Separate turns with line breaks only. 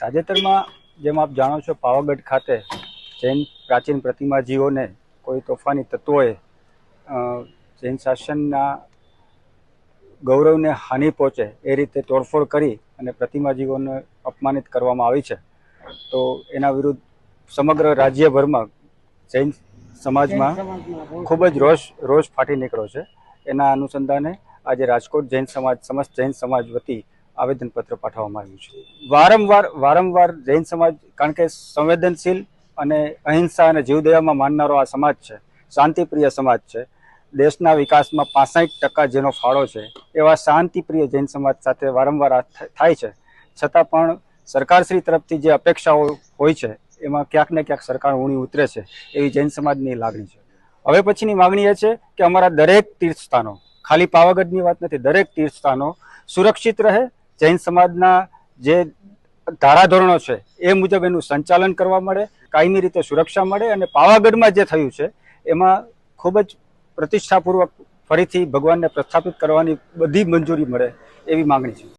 તાજેતરમાં જેમ આપ જાણો છો પાવાગઢ ખાતે જૈન પ્રાચીન પ્રતિમાજીઓને કોઈ તોફાની તત્વોએ જૈન શાસનના ગૌરવને હાનિ પહોંચે એ રીતે તોડફોડ કરી અને પ્રતિમાજીઓને અપમાનિત કરવામાં આવી છે. તો એના વિરુદ્ધ સમગ્ર રાજ્યભરમાં જૈન સમાજમાં ખૂબ જ રોષ રોષ ફાટી નીકળ્યો છે. એના અનુસંધાને આજે રાજકોટ જૈન સમાજ સમસ્ત જૈન સમાજ વતી આવેદનપત્ર પાઠવવામાં આવ્યું છે. વારંવાર વારંવાર જૈન સમાજ, કારણ કે સંવેદનશીલ અને અહિંસા અને જીવદયામાં માનનારો આ સમાજ છે, શાંતિપ્રિય સમાજ છે. દેશના વિકાસમાં પાસઠ ટકા જેનો ફાળો છે, એવા શાંતિપ્રિય જૈન સમાજ સાથે વારંવાર થાય છે. છતાં પણ સરકારશ્રી તરફથી જે અપેક્ષાઓ હોય છે, એમાં ક્યાંક ને ક્યાંક સરકાર ઊણી ઉતરે છે, એવી જૈન સમાજની લાગણી છે. હવે પછીની માગણી એ છે કે અમારા દરેક તીર્થસ્થાનો, ખાલી પાવાગઢની વાત નથી, દરેક તીર્થસ્થાનો સુરક્ષિત રહે જૈન સમાજના જે ધારાધોરણો છે, એ મુજબ એનું સંચાલન કરવા મળે, કાયમી રીતે સુરક્ષા મળે અને પાવાગઢમાં જે થયું છે, એમાં ખૂબ જ પ્રતિષ્ઠાપૂર્વક ફરીથી ભગવાનને પ્રસ્થાપિત કરવાની બધી મંજૂરી મળે એવી માંગણી છે.